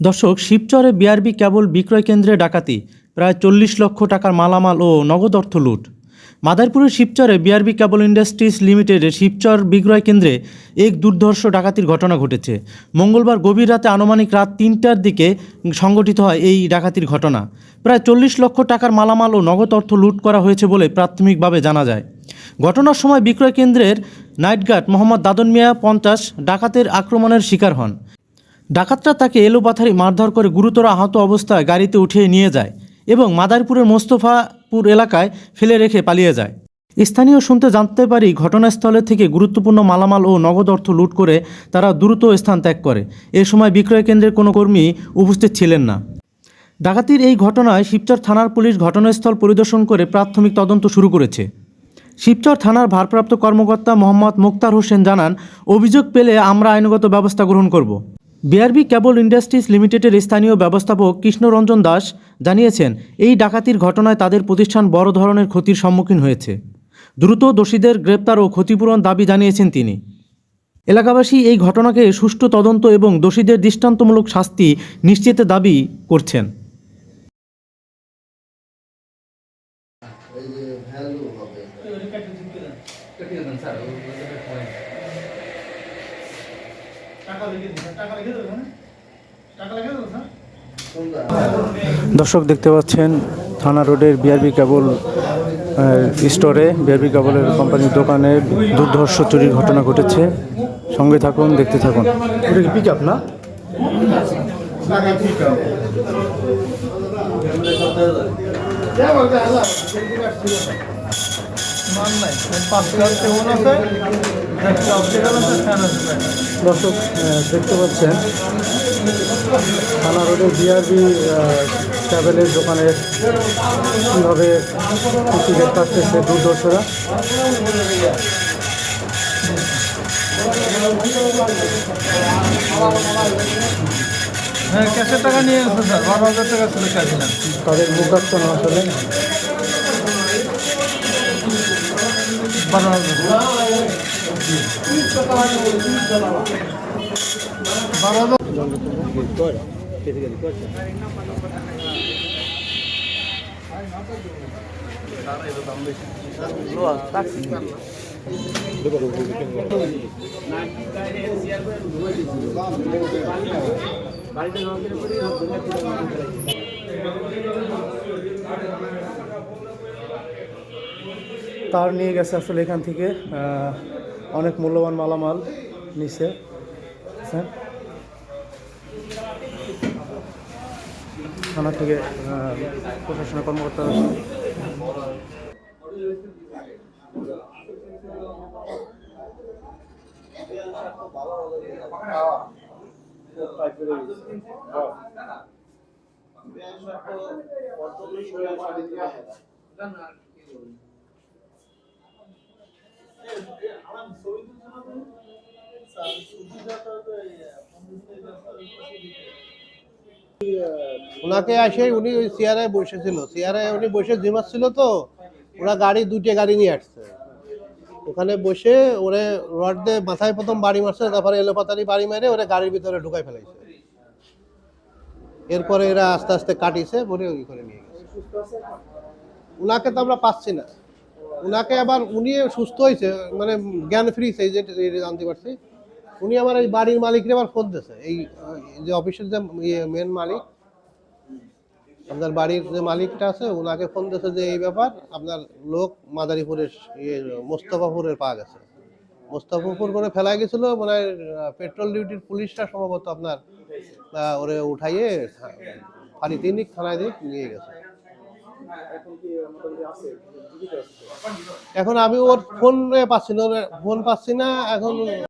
দর্শক, শিবচরে বিআরবি কেবল বিক্রয় কেন্দ্রে ডাকাতি, প্রায় চল্লিশ লক্ষ টাকার মালামাল ও নগদ অর্থ লুট। মাদারপুরের শিবচরে বিআরবি কেবল ইন্ডাস্ট্রিজ লিমিটেডের শিবচর বিক্রয় কেন্দ্রে এক দুর্ধর্ষ ডাকাতির ঘটনা ঘটেছে। মঙ্গলবার গভীর রাতে আনুমানিক রাত তিনটার দিকে সংগঠিত হয় এই ডাকাতির ঘটনা। প্রায় চল্লিশ লক্ষ টাকার মালামাল ও নগদ অর্থ লুট করা হয়েছে বলে প্রাথমিকভাবে জানা যায়। ঘটনার সময় বিক্রয় কেন্দ্রের নাইট গার্ড মোহাম্মদ দাদন মিয়া পঞ্চাশ ডাকাতের আক্রমণের শিকার হন। ডাকাতরা তাকে এলোপাথারি মারধর করে গুরুতর আহত অবস্থায় গাড়িতে উঠিয়ে নিয়ে যায় এবং মাদারপুরের মোস্তফাপুর এলাকায় ফেলে রেখে পালিয়ে যায়। স্থানীয় শুনতে জানতে পারি ঘটনাস্থলে থেকে গুরুত্বপূর্ণ মালামাল ও নগদ অর্থ লুট করে তারা দ্রুত স্থান ত্যাগ করে। এ সময় বিক্রয় কেন্দ্রের কোনো কর্মী উপস্থিত ছিলেন না। ডাকাতির এই ঘটনায় শিবচর থানার পুলিশ ঘটনাস্থল পরিদর্শন করে প্রাথমিক তদন্ত শুরু করেছে। শিবচর থানার ভারপ্রাপ্ত কর্মকর্তা মোহাম্মদ মুক্তার হোসেন জানান, অভিযোগ পেলে আমরা আইনগত ব্যবস্থা গ্রহণ করব। বিআরবি কেবল ইন্ডাস্ট্রিজ লিমিটেডের স্থানীয় ব্যবস্থাপক কৃষ্ণরঞ্জন দাস জানিয়েছেন এই ডাকাতির ঘটনায় তাদের প্রতিষ্ঠান বড় ধরনের ক্ষতির সম্মুখীন হয়েছে দ্রুত দোষীদের গ্রেপ্তার ও ক্ষতিপূরণ দাবি জানিয়েছেন তিনি এলাকাবাসী এই ঘটনাকে সুষ্ঠু তদন্ত এবং দোষীদের দৃষ্টান্তমূলক শাস্তি নিশ্চিতের দাবি করছেন দর্শক দেখতে পাচ্ছেন থানা রোডের বিআরবি কেবল স্টোরে বিআরবি কেবলের কোম্পানির দোকানে দুর্ধর্ষ চুরির ঘটনা ঘটেছে। সঙ্গে থাকুন দেখতে থাকুন। এটা কি পিক আপ না মান নাই পাঁচটা কেমন আছে। দর্শক দেখতে পাচ্ছেন থানা রোডের বিআরবি ট্রাভেলের দোকানে কীভাবে টিকিট কাটতেছে দুর্ধর্ষরা হ্যাঁ ক্যাশের টাকা নিয়ে গেছে স্যার বারো হাজার টাকা ছিল ক্যাশ না তাদের মুখাচ্ছে না আসলে বারো হাজার। তার নিয়ে গেছে আসলে এখান থেকে অনেক মূল্যবান মালামাল নিছে। থানা থেকে প্রশাসনের কর্মকর্তা ওনাকে আসে, উনি ওই চেয়ারে বসেছিল। চেয়ারে উনি বসে জিমাচ্ছিল তো, ওরা গাড়ি, দুইটা গাড়ি নিয়ে আসছে। ওখানে বসে ওরে রড দিয়ে মাথায় প্রথম বাড়ি মারছে, তারপরে এলোপাতারি বাড়ি মেরে ওরে গাড়ির ভিতরে ঢুকাই ফেলাইছে। এরপরে এরা আস্তে আস্তে কাটিছে পরে ওই করে নিয়ে গেছে। উনাকে তো আমরা পাচ্ছি না। উনাকে আবার উনি সুস্থ হয়েছে মানে জ্ঞান ফ্রি সেই যে জানতে পারছি। উনি আমার এই বাড়ির মালিকরে আবার ফোন দিয়েছে। এই যে অফিসের যে ইয়ে মেন মালিক আপনার বাড়ির যে মালিকটা আছে ওনাকে ফোন দিয়েছে যে এই ব্যাপার আপনার লোক মাদারীপুরের ইয়ে মোস্তফাপুরের পাওয়া গেছে। মোস্তফাপুর করে ফেলা গেছিল মানে হয়, পেট্রোল ডিউটির পুলিশটা সম্ভবত আপনার ওরে উঠাইয়ে থা- ফাঁড়ি তিনিক থানায় দিয়ে নিয়ে গেছে। এখন আমি ওর ফোন পাচ্ছি না ফোন পাচ্ছি না এখন